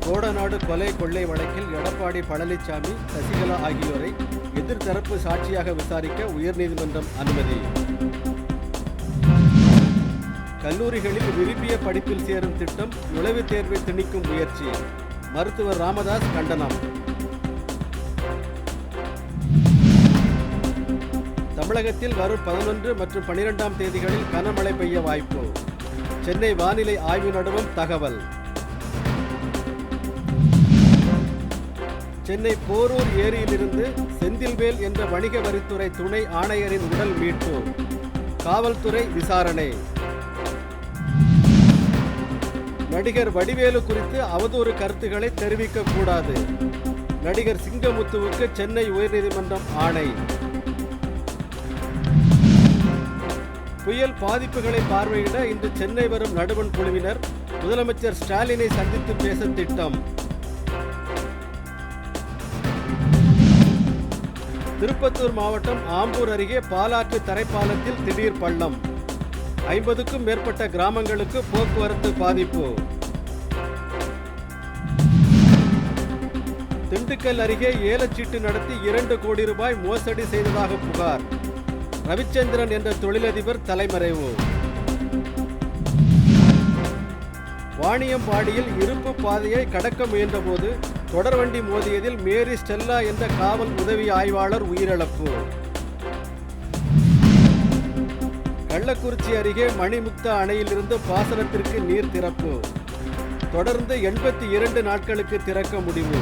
கோடநாடு கொலை கொள்ளை வழக்கில் எடப்பாடி பழனிசாமி சசிகலா ஆகியோரை எதிர்த்தரப்பு சாட்சியாக விசாரிக்க உயர்நீதிமன்றம் அனுமதி. கல்லூரிகளில் விரும்பிய படிப்பில் சேரும் திட்டம் நுழைவுத் தேர்வை திணிக்கும் முயற்சி. மருத்துவர் ராமதாஸ் கண்டனம். தமிழகத்தில் வரும் பதினொன்று மற்றும் பனிரெண்டாம் தேதிகளில் கனமழை பெய்ய வாய்ப்பு. சென்னை வானிலை ஆய்வு நடுவம் தகவல். சென்னை போரூர் ஏரியிலிருந்து செந்தில்வேல் என்ற வணிக வரித்துறை துணை ஆணையரின் உடல் மீட்பு. காவல்துறை விசாரணை. நடிகர் வடிவேலு குறித்து அவதூறு கருத்துக்களை தெரிவிக்க கூடாது. நடிகர் சிங்கமுத்துவுக்கு சென்னை உயர்நீதிமன்றம் ஆணை. புயல் பாதிப்புகளை பார்வையிட இன்று சென்னை வரும் நடுவண் குழுவினர் முதலமைச்சர் ஸ்டாலினை சந்தித்து பேச திட்டம். திருப்பத்தூர் மாவட்டம் ஆம்பூர் அருகே பாலாற்று தரைப்பாலத்தில் திடீர் பள்ளம். ஐம்பதுக்கும் மேற்பட்ட கிராமங்களுக்கு போக்குவரத்து பாதிப்பு. திண்டுக்கல் அருகே ஏலச்சீட்டு நடத்தி இரண்டு கோடி ரூபாய் மோசடி செய்ததாக புகார். ரவிச்சந்திரன் என்ற தொழிலதிபர் தலைமறைவு. வாணியம்பாடியில் இருப்பு பாதையை கடக்க முயன்றபோது தொடர்வண்டி மோதியதில் மேரி ஸ்டெல்லா என்ற காவல் உதவி ஆய்வாளர் உயிரிழப்பு. கள்ளக்குறிச்சி அருகே மணிமுக்தா அணையிலிருந்து பாசனத்திற்கு நீர் திறப்பு. தொடர்ந்து எண்பத்தி இரண்டு நாட்களுக்கு திறக்க முடிவு.